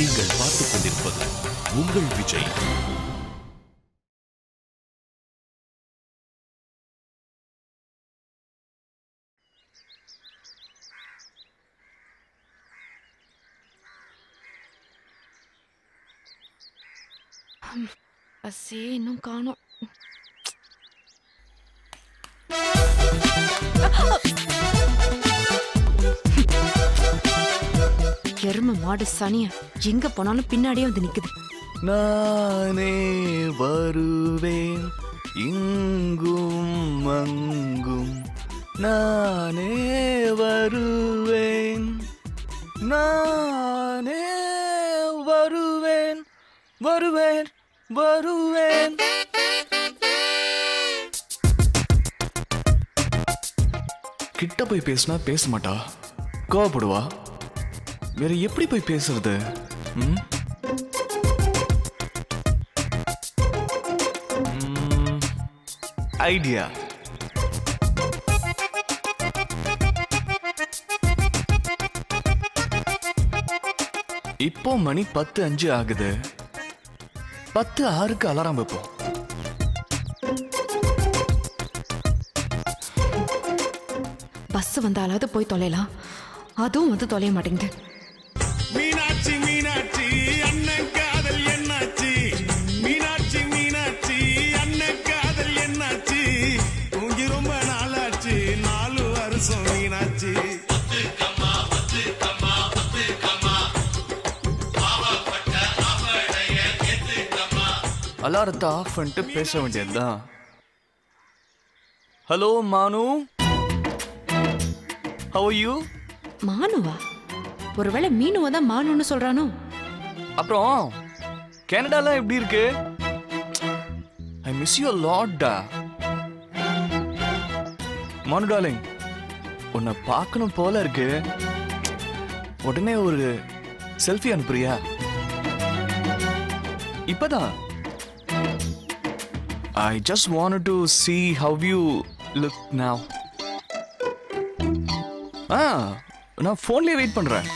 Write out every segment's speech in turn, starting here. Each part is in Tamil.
நீங்கள் பார்த்துக் கொண்டிருப்பது உங்கள் விஜய். பஸ்ஸே இன்னும் காணோம். எருமை மாடு சனிய. எங்க போனாலும் பின்னாடியே வந்து நிக்குது. நானே வருவேன். இங்கும் அங்கும் நானே வருவேன். நானே வருவேன். வருவேன் வருவேன். கிட்ட போய் பேசினா பேச மாட்டா. கோவப்படுவா? வேற எப்படி போய் பேசுறது? ம்? ஐடியா. இப்போ மணி பத்து அஞ்சு ஆகுது. பத்து ஆறுக்கு அலாரம் வைப்போம். பஸ் வந்தாலாவது போய் தொலைலாம். அதுவும் வந்து தொலைய மாட்டேங்குது. மீனாட்சி மீனாட்சி அண்ணன் காதல் என்னாச்சு? மீனாட்சி மீனாட்சி அண்ணன் காதல் என்னாச்சு? தூங்கி ரொம்ப நாளாச்சு. நாலு வருஷம் மீனாட்சி. அலாரத்தை ஆஃப் பண்ணிட்டு பேச வேண்டியதுதான். Hello Manu how you மானுவா? ஒருவேளை மீனுவ தான் மானுன்னு சொல்றானோ? அப்புறம் கனடாலாம் எப்படி இருக்கு? ஐ மிஸ் யூ லாட்டா மானு டாலிங் உன்னை பார்க்கணும் போல இருக்கு. உடனே ஒரு செல்ஃபி அனுப்புறியா? இப்பதான். I just want to see how you look now ஆ நான் ஃபோன்லேயே வெயிட் பண்ணுறேன்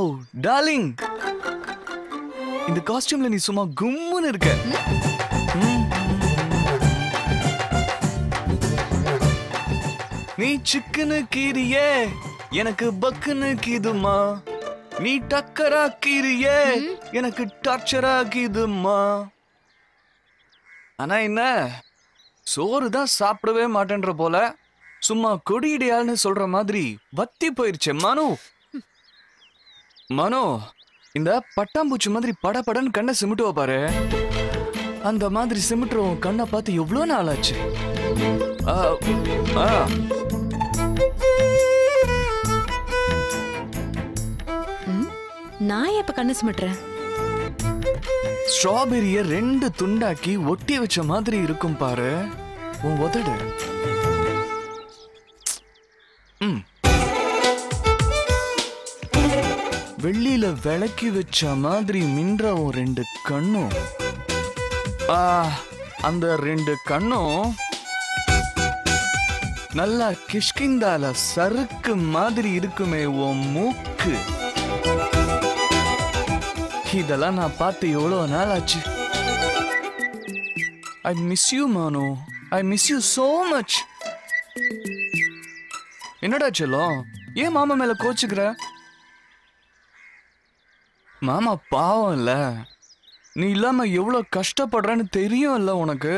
வாவ் டார்லிங் இந்த காஸ்டியூம்ல நீ சும்மா கும்முன்னு இருக்க. நீ சிக்கனு கீரியே எனக்கு பக்குன்னு கீதுமா நீ டக்கரா கீரியே எனக்கு டார்ச்சரா கீதுமா ஆனா என்ன சோறு தான் சாப்பிடவே மாட்டேன்ற போல சும்மா கொடியிடையாள்னு சொல்ற மாதிரி வத்தி போயிருச்சே மனு. மனோ இந்த பட்டாம்பூச்சி மாதிரி படபடன்னு கண்ணை சிமிட்டுவ பாரு அந்த மாதிரி சிமிட்டுற உன் கண்ணை பார்த்து எவ்வளோ நாள் ஆச்சு ஆ, ஆ. நான் எப்ப கண்ணு சுமிட்டுறேன்? ஸ்ட்ராபெரிய ரெண்டு துண்டாக்கி ஒட்டி வச்ச மாதிரி இருக்கும் பாரு. உன் உதடு. வெள்ளியில விளக்கி வச்ச மாதிரி மின்ற ஒரு ரெண்டு கண்ணும். ஆ, அந்த ரெண்டு கண்ணும் நல்லா கிஷ்கிந்தால சறுக்கு மாதிரி இருக்குமே உன் மூக்கு. இதெல்லாம் நான் பார்த்து எவ்வளோ நாள் ஆச்சு I miss you Manu I miss you so much என்னடா செல்லம்? ஏன் மாமா மேல கோச்சுக்கிற? மாமா பாவம் இல்ல நீ இல்லாம எவ்வளவு கஷ்டப்படுறன்னு தெரியும்ல உனக்கு.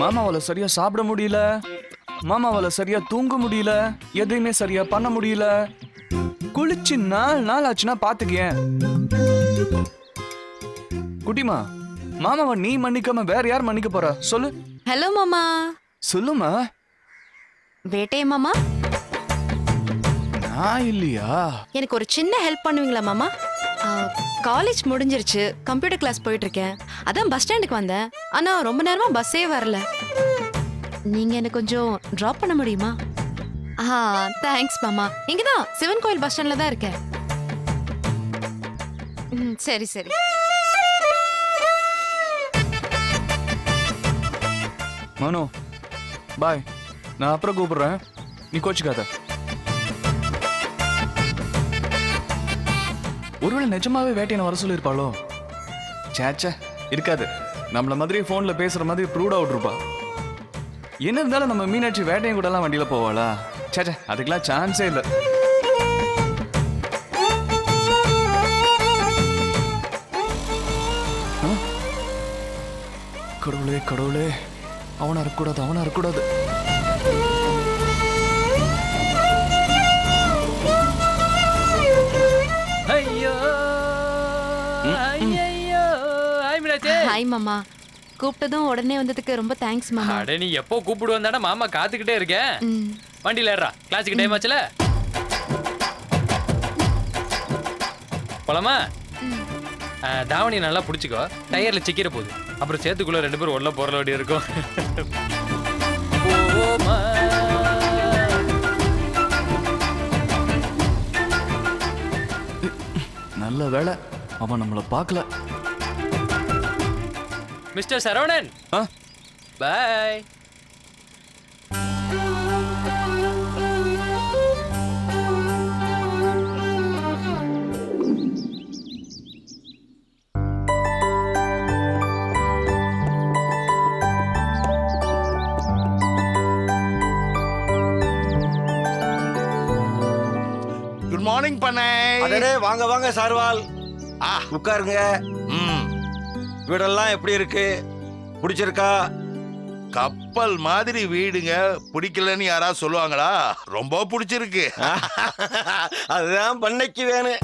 மாமாவால சரியா சாப்பிட முடியல. மாமாவால சரியா தூங்க முடியல. எதையுமே சரியா பண்ண முடியல. குளிச்சு நாலு நாள் ஆச்சுன்னா பாத்துக்கேன். குட்டிமா மாமாவை நீ மன்னிக்காம வேற யார் மன்னிக்க போறா? சொல்லு. ஹலோ மாமா. சொல்லுமா வேட்டைய மாமா? நான் இல்லையா? எனக்கு ஒரு சின்ன ஹெல்ப் பண்ணுவீங்களா மாமா? காலேஜ் முடிஞ்சிருச்சு. கம்ப்யூட்டர் கிளாஸ் போயிட்டு இருக்கேன் அதான் பஸ் ஸ்டாண்டுக்கு வந்தேன். ஆனா ரொம்ப நேரமா பஸ்ஸே வரல. நீங்க எனக்கு கொஞ்சம் டிராப் பண்ண முடியுமா? ஆ தேங்க்ஸ் மாமா. இங்க தான் சிவன் கோயில் பஸ் ஸ்டாண்ட்ல தான் இருக்கேன். சரி சரி. மனோ பாய் நான் அப்புறம் கூப்பிடுறேன். நீ கோச்சுக்காத. ஒருவேளை நிஜமாவே வேட்டையனை வர சொல்லியிருப்பாளோ? சேச்சே இருக்காது. நம்மள மாதிரி ஃபோன்ல பேசுற மாதிரி ப்ரூட் அவுட் இருப்பா என்ன இருந்தாலும் நம்ம மீனாட்சி வேட்டையும் கூட எல்லாம் வண்டியில போவாளா? சேச்சே அதுக்கெல்லாம் சான்ஸே இல்லை. கடவுளே கடவுளே. அவனா இருக்கக்கூடாது அவனா இருக்கக்கூடாது. ஹாய் மாமா. கூப்பிட்டதும் உடனே வந்ததுக்கு ரொம்ப தேங்க்ஸ் மாமா. அட நீ எப்போ கூப்பிடு வந்தாடா மாமா காத்துக்கிட்டே இருக்கேன் ம், வண்டியில ஏறா கிளாஸுக்கு டைம் ஆச்சுல? போலாமா? ஆ, தாவணி நல்லா பிடிச்சிக்கோ. டயர்ல சிக்கிற போகுது. அப்புறம் சேத்துக்குள்ள ரெண்டு பேரும் உள்ள போற வேண்டி இருக்கும். நல்ல வேலை அவன் நம்மள பார்க்கல. மிஸ்டர் சரவணன் ஆ பாய் குட் மார்னிங் பண்ணை அடடே வாங்க வாங்க சார்வால் ஆ. உட்காருங்க ம், வீடெல்லாம் எப்படி இருக்கு? பிடிச்சிருக்கா? கப்பல் மாதிரி வீடுங்க. பிடிக்கலன்னு யாராவது சொல்லுவாங்களா? ரொம்ப பிடிச்சிருக்கு. அதுதான் பண்ணைக்கு வேணும்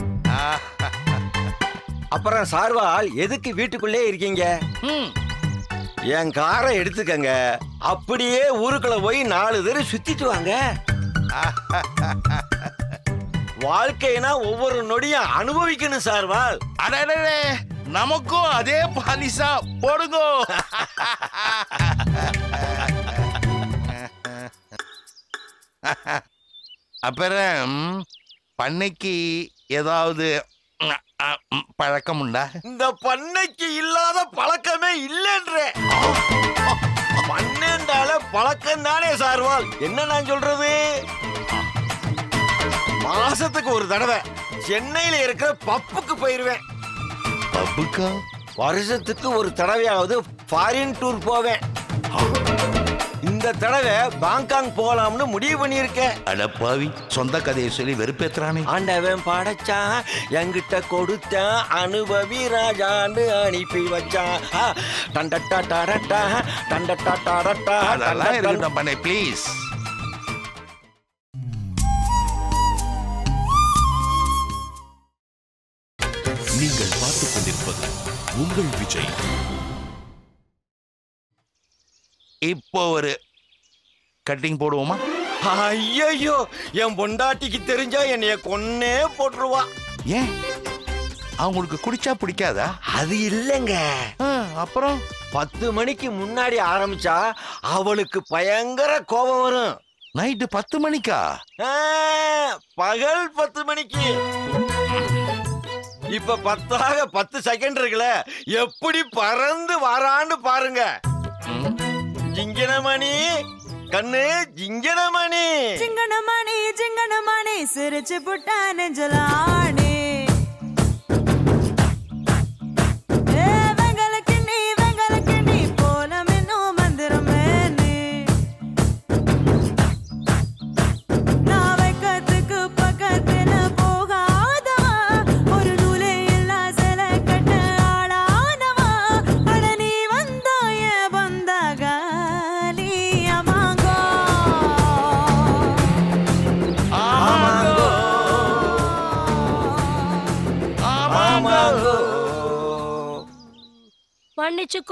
அப்புறம் சார்வால் எதுக்கு வீட்டுக்குள்ளே இருக்கீங்க? என் காரை எடுத்துக்கங்க. அப்படியே ஊருக்குள்ள போய் நாலு பேர் சுத்திட்டு வாங்க. வாழ்க்கைனா ஒவ்வொரு நொடியும் அனுபவிக்கணும் சார்வால். அடடடே. நமக்கும் அதே பாலிசா போடுங்க. அப்புறம் பண்ணைக்கு ஏதாவது பழக்கம் உண்டா? இந்த பண்ணைக்கு இல்லாத பழக்கமே இல்லைன்ற. பண்ணேண்டால பழக்கம் தானே சார்வால். என்ன நான் சொல்றது? மாசத்துக்கு ஒரு தடவை சென்னையில இருக்கிற பப்புக்கு போயிருவேன். பப்புக்கா வருஷத்துக்கு ஒரு தடவையாவது ஃபாரின் டூர் போவேன். இந்த தடவை பாங்காங் போலாம்னு முடிவு பண்ணியிருக்கேன். அடப்பாவி சொந்த கதையை சொல்லி வெறுப்பேத்துறானே. ஆண்டவன் படைச்சான் என்கிட்ட கொடுத்தான் அனுபவி ராஜான்னு அனுப்பி வச்சான். டண்டட்டா டரட்டா, டண்டட்டா டரட்டா, அதெல்லாம். இருக்கட்டும் பண்ணை ப்ளீஸ் உங்கள் விஜய். இப்போ ஒரு கட்டிங் போடுவோமா? ஐயையோ என் பொண்டாட்டிக்கு தெரிஞ்சா என்னைய கொன்னே போட்டுருவா. ஏன்? அவங்களுக்கு குடிச்சா பிடிக்காதா? அது இல்லைங்க. அப்புறம்? பத்து மணிக்கு முன்னாடி ஆரம்பிச்சா அவளுக்கு பயங்கர கோபம் வரும். நைட்டு பத்து மணிக்கா? பகல் பத்து மணிக்கு. இப்ப பத்தாக பத்து செகண்ட் இருக்குல்ல. எப்படி பறந்து வரான்னு பாருங்க. ஜிங்கனமணி கண்ணு ஜிங்கனமணி. ஜிங்கனமணி ஜிங்கனமணி சிரிச்சு புட்டானு ஜலானே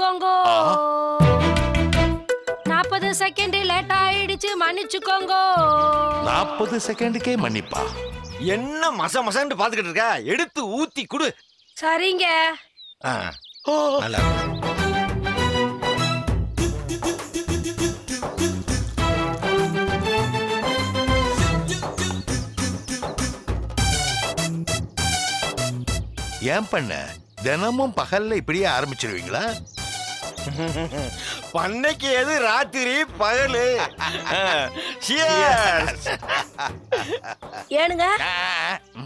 மன்னிச்சுக்கோங்கோ நாற்பது செகண்ட் லேட் ஆயிடுச்சு மன்னிச்சுக்கோங்கோ. நாற்பது செகண்டுக்கே மன்னிப்பா. என்ன மச மசன்னு பாத்துக்கிட்டு இருக்க? எடுத்து ஊத்தி குடு. சரிங்க. ஆ, நல்லா இருக்கு. ஏன் பண்ண? தினமும் பகல்ல இப்படியே ஆரம்பிச்சிருவீங்களா? பண்ணைக்கு எது? ராத்திரி பகலு. ஏனுங்க?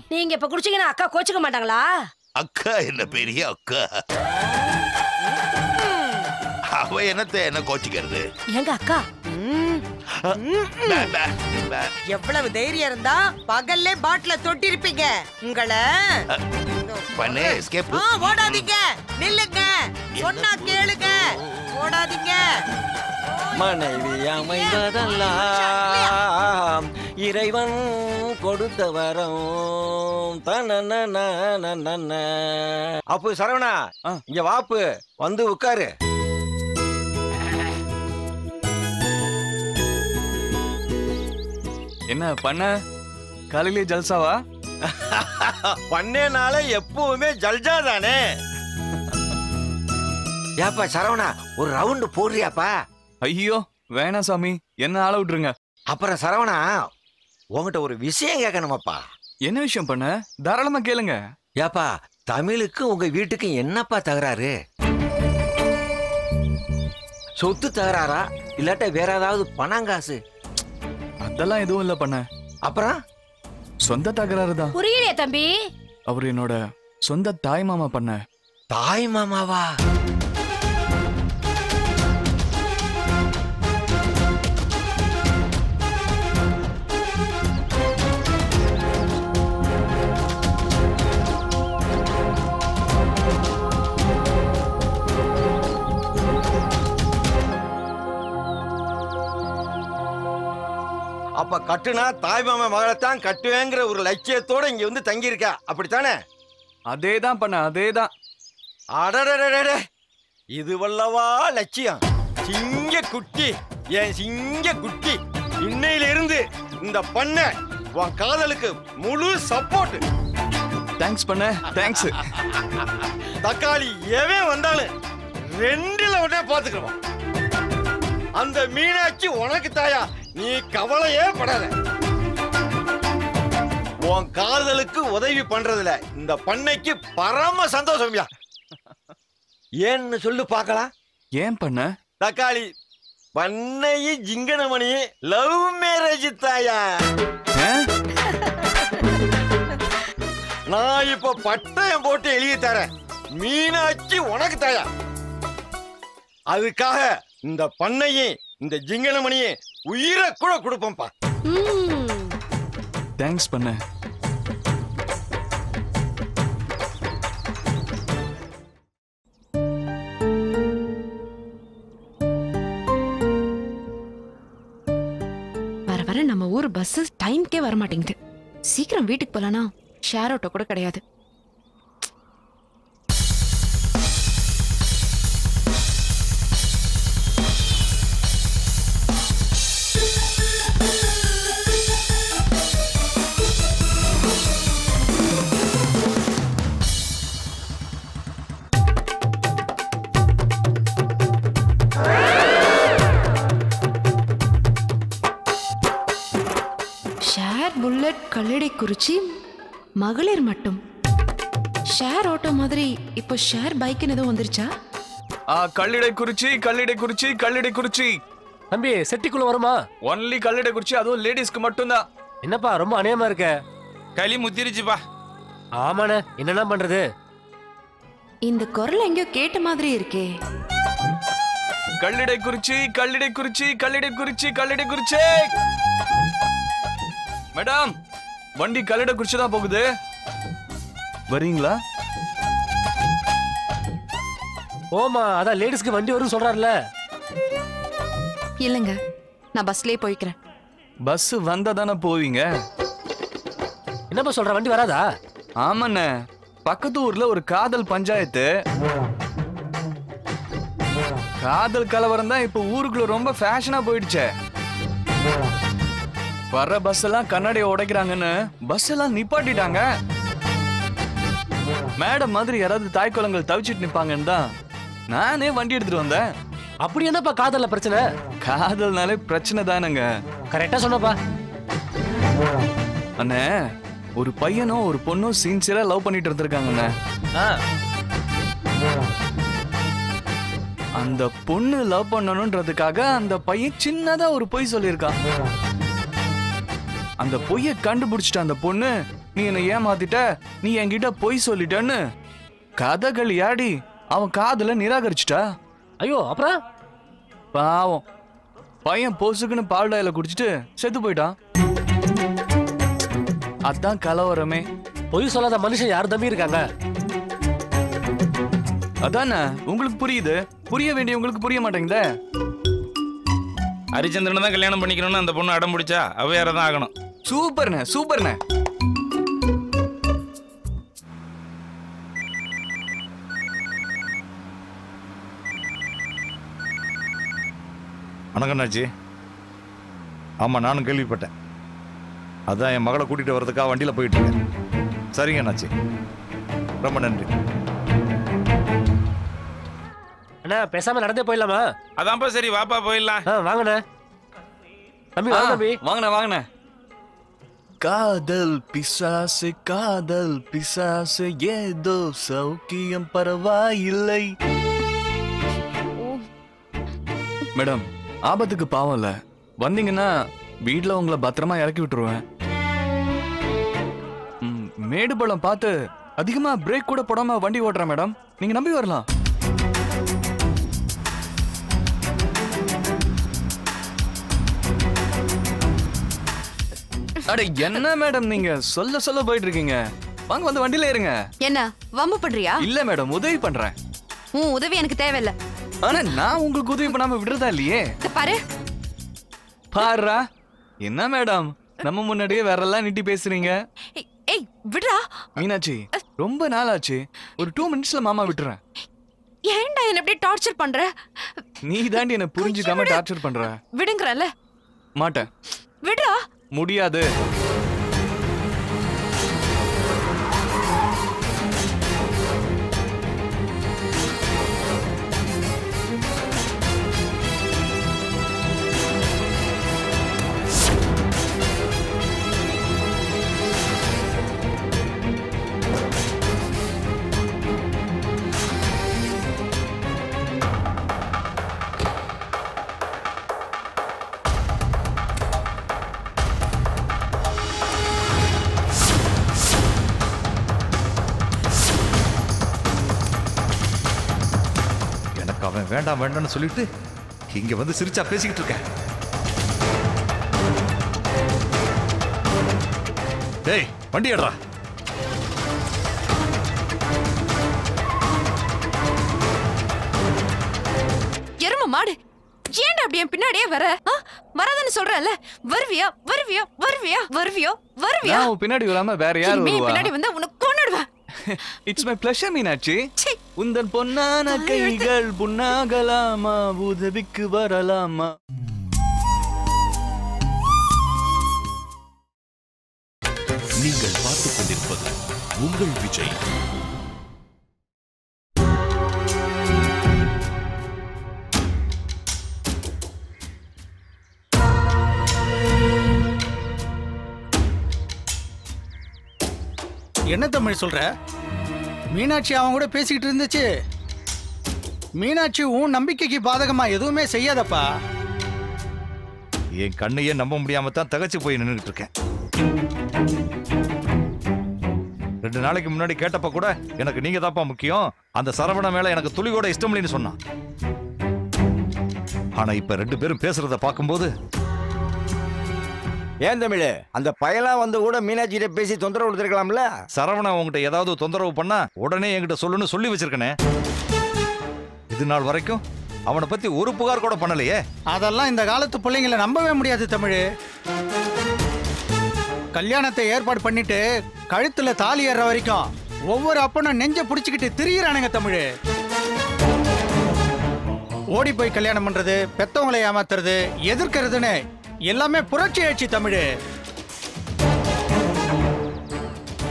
நீங்க இப்ப குடிச்சீங்கன்னா அக்கா கோச்சுக்க மாட்டாங்களா? அக்கா என்ன பெரிய அக்கா. அவ என்னத்த என்ன கோச்சிக்கிறது? எங்க அக்கா. எவ்வளவு தைரியம் இருந்தா பகல்லே பாட்டில தொட்டிருப்பீங்க. உங்களை பண்ணு ஓடாதீங்க. நில்லுங்க. சொன்னா கேளுங்க. ஓடாதீங்க மனைவி அமைந்ததெல்லாம் இறைவன் கொடுத்த வரம். அப்பு சரவணா ஆ. இங்க வாப்பு வந்து உட்காரு. என்ன பண்ண? காலையிலே ஜல்சாவா? பண்ணேனால எப்பவுமே ஜல்ஜா தானே? ஏப்பா சரவணா ஒரு ரவுண்டு போடுறியாப்பா? ஐயோ வேணாம் சாமி. என்ன ஆள விட்டுருங்க. அப்புறம் சரவணா உன்கிட்ட ஒரு விஷயம் கேட்கணுமாப்பா? என்ன விஷயம் பண்ண? தாராளமா கேளுங்க. ஏப்பா தமிழுக்கு உங்க வீட்டுக்கு என்னப்பா தகராறு? சொத்து தகராறா? இல்லாட்ட வேற ஏதாவது பணங்காசு அதெல்லாம் எதுவும் இல்ல பண்ண. அப்புறம்? சொந்த தகராறு தான். புரியலையே தம்பி. அவர் என்னோட சொந்த தாய் மாமா பண்ண. தாய் மாமாவா? அப்ப கட்டுனா தாய் மாமா மகளைத்தான் கட்டுவேங்கிற ஒரு லட்சியத்தோட இங்க வந்து தங்கியிருக்கா. அப்படித்தானே? அதே தான் பண்ண அதே தான் அடடடடட. இது வல்லவா லட்சியம். சிங்க குட்டி என் சிங்க குட்டி. இன்னையில இருந்து இந்த பண்ண உன் காதலுக்கு முழு சப்போர்ட் தேங்க்ஸ் பண்ண தேங்க்ஸ் தக்காளி எவன் வந்தாலும் ரெண்டுல உடனே பாத்துக்கிறோம் அந்த மீனாட்சி உனக்கு தாயா. நீ கவலையே படாத. உன் காதலுக்கு உதவி பண்றதுல இந்த பண்ணைக்கு பரம சந்தோஷம்யா ஏன்னு சொல்லு பார்க்கலாம். ஏன் பண்ண? தக்காளி பண்ணையும் ஜிங்கனமணியும் லவ் மேரேஜ் தாயா? நான் இப்ப பட்டயம் போட்டு எழுதி தரேன். மீனாட்சி உனக்கு தாயா. அதுக்காக இந்த பண்ணையும் இந்த ஜிங்கனமணியும் உயிரை கூட கொடுப்போம்ப்பா. ம், தேங்க்ஸ் பண்ண. வர வர நம்ம ஊர் பஸ் டைம்க்கே வர மாட்டேங்குது சீக்கிரம் வீட்டுக்கு போலானா ஷேர் ஆட்டோ கூட கிடையாது. குறிச்சி மகளிர் மட்டும். ஷேர் ஆட்டோ மாதிரி இப்போ ஷேர் பைக்குன்னு எதுவும் வந்துருச்சா? ஆ கல்லிடை குறிச்சி கல்லிடை குறிச்சி கல்லிடை குறிச்சி. தம்பி செட்டிக்குள்ள வருமா? ஒன்லி கல்லிடை குறிச்சி அதுவும் லேடிஸ்க்கு மட்டும்தான். என்னப்பா ரொம்ப அநியமா இருக்க? களி முத்திருச்சுப்பா. ஆமாண்ணே என்னென்ன பண்றது? இந்த குரல் எங்கேயோ கேட்ட மாதிரி இருக்கே. கல்லிடை குறிச்சி கல்லிடை குறிச்சி கல்லிடை குறிச்சி கல்லிடை குறிச்சி. மேடம் வண்டி கல்லிடை குறிச்சி தான் போகுது. வரீங்களா? ஓமா அதான் லேடிஸ்க்கு வண்டி வரும்னு சொல்றாருல இல்லைங்க நான் பஸ்லயே போய்க்கிறேன். பஸ் வந்தா தானே போவீங்க? என்னப்பா சொல்ற வண்டி வராதா? ஆமாண்ணே பக்கத்து ஊர்ல ஒரு காதல் பஞ்சாயத்து. காதல் கலவரம் தான் இப்ப ஊருக்குள்ள ரொம்ப ஃபேஷனா போயிடுச்சே. வர்ற பஸ் எல்லாம் கண்ணாடியை உடைக்கிறாங்கன்னு பஸ் எல்லாம் நிப்பாட்டிட்டாங்க. மேடம் மாதிரி யாராவது தாய் குளங்கள் தவிச்சிட்டு நிப்பாங்கன்னு தான் நானே வண்டி எடுத்துட்டு வந்தேன். அப்படி என்னப்பா காதல்ல பிரச்சனை? காதல்னாலே பிரச்சனை தானுங்க. கரெக்டா சொன்னப்பா. அண்ணே ஒரு பையனும் ஒரு பொண்ணும் சின்சியரா லவ் பண்ணிட்டு இருந்திருக்காங்கண்ணே. அந்த பொண்ணு லவ் பண்ணணுன்றதுக்காக அந்த பையன் சின்னதா ஒரு பொய் சொல்லியிருக்கான். அந்த பொய்ய கண்டுபிடிச்சிட்ட அந்த பொண்ணு நீ என்னை ஏமாத்திட்ட? நீ என்கிட்ட பொய் சொல்லிட்டன்னு? கதகளி ஆடி அவன் காதுல நிராகரிச்சிட்டா. ஐயோ அப்புறம்? பாவம். பையன் பொசுக்குன்னு பால் டாயில குடிச்சிட்டு செத்து போயிட்டான். அதான் கலவரமே. பொய் சொல்லாத மனுஷன் யார் தம்பி இருக்காங்க? அதானே உங்களுக்கு புரியுது. புரிய வேண்டிய உங்களுக்கு புரிய மாட்டேங்குதே. ஹரிச்சந்திரனை தான் கல்யாணம் பண்ணிக்கணும்னு அந்த பொண்ணு அடம் பிடிச்சா அவையார தான் ஆகணும். சூப்பர்ண்ணே சூப்பர்ண்ணே. வணக்கண்ணாச்சி ஆமாம் நானும் கேள்விப்பட்டேன். அதான் என் மகளை கூட்டிகிட்டு வரதுக்காக வண்டியில் போயிட்டு இருக்கேன். சரிங்க அண்ணாச்சி. ரொம்ப நன்றி. அண்ணா பேசாம நடந்தே போயிடலாமா? அதான்ப்பா சரி வாப்பா போயிடலாம். ஆ வாங்கண்ணே. தம்பி வாங்க தம்பி. வாங்கண்ணே வாங்கண்ணே. காதல் பிசாசு காதல் பிசாசு ஏதோ சௌக்கியம் பரவாயில்லை. மேடம் ஆபத்துக்கு பாவம் இல்ல. வந்தீங்கன்னா வீட்ல உங்களை பத்திரமா இறக்கி விட்டுருவேன். மேடு பள்ளம் பார்த்து அதிகமா பிரேக் கூட போடாம வண்டி ஓட்டுறேன் மேடம். நீங்க நம்பி வரலாம். அட என்ன மேடம் நீங்க? சொல்ல சொல்ல போயிட்டு இருக்கீங்க வாங்க வந்து வண்டியில இருங்க என்ன வம்பு பண்றியா? இல்ல மேடம் உதவி பண்றேன். உன் உதவி எனக்கு தேவையில்ல. ஆனா நான் உங்களுக்கு உதவி பண்ணாம விடுறதா இல்லையே? இத பாரு. பாருடா. என்ன மேடம்? நம்ம முன்னாடியே வேற எல்லாம் நீட்டி பேசுறீங்க. ஏய், ஏய் விடுடா மீனாட்சி ரொம்ப நாள் ஆச்சு ஒரு டூ மினிட்ஸ்ல மாமா விட்டுறேன். ஏன்டா என்ன இப்படி டார்ச்சர் பண்ற? நீ தாண்டி என்ன புரிஞ்சுக்காம டார்ச்சர் பண்ற. விடுங்கறல மாட்டேன். விடுடா முடியாது எனக்கு அவன் வேண்டாம் வேண்டாம்னு சொல்லிட்டு இங்க வந்து சிரிச்சா பேசிக்கிட்டு இருக்கேன். டேய் வண்டி ஏடுறா எரும மாடு ஏன்டா அப்படி என் பின்னாடியே வர? வராதன்னு சொல்றேன்ல. வருவியா வருவியா வருவியா வருவியா வருவியா? பின்னாடி வராம வேற யார் பின்னாடி வந்தா உனக்கு இட்ஸ் மை பிளஷர் மீனாட்சி. உந்தன் பொன்னான கைகள் புண்ணாகலாமா? உதவிக்கு வரலாமா? நீங்கள் பார்த்துக் கொண்டிருப்பது உங்கள் விஜய். என்ன தமிழ் சொல்ற? மீனாட்சி அவன் கூட பேசிக்கிட்டு இருந்துச்சு. மீனாட்சி உன் நம்பிக்கைக்கு பாதகமா எதுவுமே செய்யாதப்பா. என் கண்ணையே நம்ப முடியாம தான் தகச்சு போய் நின்றுட்டு இருக்கேன். ரெண்டு நாளைக்கு முன்னாடி கேட்டப்ப கூட எனக்கு நீங்க தான்ப்பா முக்கியம். அந்த சரவண மேல எனக்கு துளி கூட இஷ்டம் இல்லைன்னு சொன்னான். ஆனா இப்ப ரெண்டு பேரும் பேசுறத பார்க்கும்போது ஏன் தமிழ்? அந்த பயலாம் வந்து கூட மீனாட்சி கிட்ட பேசி தொந்தரவு கொடுத்துருக்கலாம்ல? சரவண உங்ககிட்ட ஏதாவது தொந்தரவு பண்ணா உடனே என்கிட்ட சொல்லுன்னு சொல்லி வச்சிருக்கனே. இது நாள் வரைக்கும் அவனை பத்தி ஒரு புகார் கூட பண்ணலையே. அதெல்லாம் இந்த காலத்து பிள்ளைங்களை நம்பவே முடியாது தமிழ். கல்யாணத்தை ஏற்பாடு பண்ணிட்டு கழுத்துல தாலி ஏறுற வரைக்கும் ஒவ்வொரு அப்பனும் நெஞ்ச புடிச்சுக்கிட்டு திரியிறானுங்க தமிழ். ஓடி போய் கல்யாணம் பண்றது பெத்தவங்களை ஏமாத்துறது எதிர்க்கிறதுன்னு எல்லாமே புரட்சி ஆச்சு தமிழ்.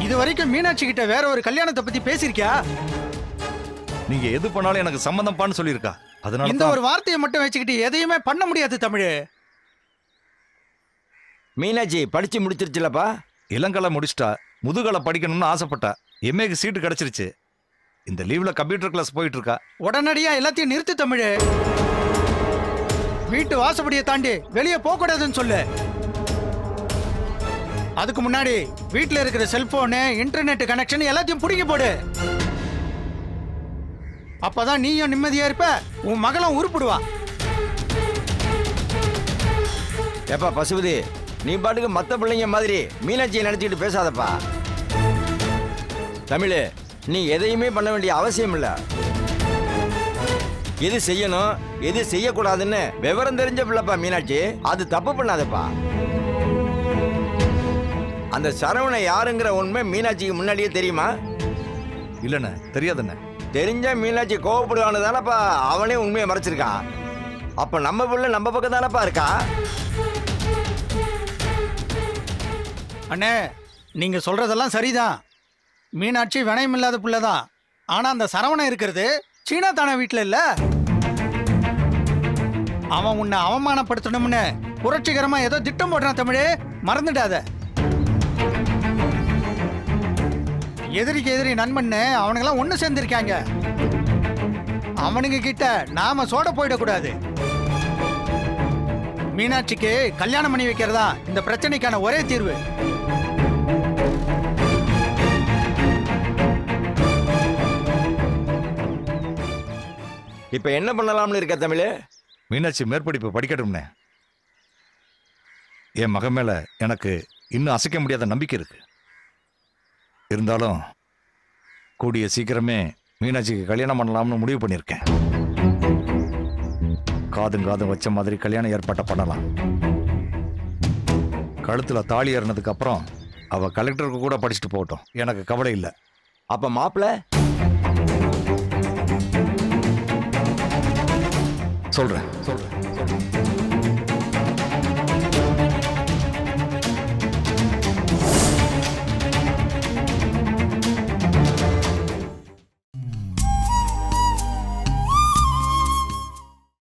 இது வரைக்கும் மீனாட்சி கிட்ட வேற ஒரு கல்யாணத்தை பத்தி பேசியிருக்கியா? நீங்க எது பண்ணாலும் எனக்கு சம்மந்தம்பான்னு சொல்லியிருக்கா. அதனால இந்த ஒரு வார்த்தையை மட்டும் வச்சுக்கிட்டு எதையுமே பண்ண முடியாது தமிழ். மீனாட்சி படிச்சு முடிச்சிருச்சுலப்பா? இளங்கலை முடிச்சிட்டா முதுகலை படிக்கணும்னு ஆசைப்பட்டா எம்ஏக்கு சீட்டு கிடைச்சிருச்சு. இந்த லீவ்ல கம்ப்யூட்டர் கிளாஸ் போயிட்டு இருக்கா. உடனடியா எல்லாத்தையும் நிறுத்து தமிழ். வீட்டு வாசப்படியை தாண்டி வெளியே போகக்கூடாதுன்னு சொல்லு. அதுக்கு முன்னாடி வீட்டில் இருக்கிற செல்போனு இன்டர்நெட் கனெக்ஷன் எல்லாத்தையும் பிடிக்க போடு. அப்பதான் நீயும் நிம்மதியா இருப்ப உன் மகளும் உருப்பிடுவா. ஏப்பா பசுபதி நீ பாட்டுக்கு மத்த பிள்ளைங்க மாதிரி மீனாட்சியை நினைச்சிட்டு பேசாதப்பா. தமிழ் நீ எதையுமே பண்ண வேண்டிய அவசியம் இல்லை எது செய்யணும் எது செய்யக்கூடாதுன்னு விவரம் தெரிஞ்ச பிள்ளைப்பா மீனாட்சி. அது தப்பு பண்ணாதப்பா. அந்த சரவணை யாருங்கிற உண்மை மீனாட்சிக்கு முன்னாடியே தெரியுமா? இல்லைண்ணே தெரியாதுண்ணே. தெரிஞ்ச மீனாட்சி கோவப்படுவான்னு தானப்பா அவனே உண்மையை மறைச்சிருக்கான் அப்ப நம்ம பிள்ளை நம்ம பக்கம் தானப்பா இருக்கா? அண்ணே நீங்க சொல்றதெல்லாம் சரிதான். மீனாட்சி வினயம் இல்லாத பிள்ளைதான். ஆனா அந்த சரவணன் இருக்கிறது சீனா தானே வீட்டில் இல்ல? அவன் உன்னை அவமானப்படுத்தணும்னு புரட்சிகரமா ஏதோ திட்டம் போடுறான் தமிழே. மறந்துடாத. எதிரிக்கு எதிரி நண்பன்னு அவனுங்கெல்லாம் ஒண்ணு சேர்ந்திருக்காங்க. அவனுங்க கிட்ட நாம சோட போயிடக்கூடாது. மீனாட்சிக்கு கல்யாணம் பண்ணி வைக்கிறதா இந்த பிரச்சனைக்கான ஒரே தீர்வு. இப்ப என்ன பண்ணலாம்னு இருக்க தமிழ்? மீனாட்சி மேற்படிப்பு படிக்கட்டும்னே. என் மகன் மேல எனக்கு இன்னும் அசைக்க முடியாத நம்பிக்கை இருக்கு. இருந்தாலும் கூடிய சீக்கிரமே மீனாட்சிக்கு கல்யாணம் பண்ணலாம்னு முடிவு பண்ணியிருக்கேன். காதும் காதும் வச்ச மாதிரி கல்யாணம் ஏற்பாட்டை பண்ணலாம். கழுத்துல தாலி ஏறினதுக்கு அப்புறம் அவ கலெக்டருக்கு கூட படிச்சுட்டு போகட்டும். எனக்கு கவலை இல்லை. அப்ப மாப்பிள்ள சொல்றேன். சொல்றேன்.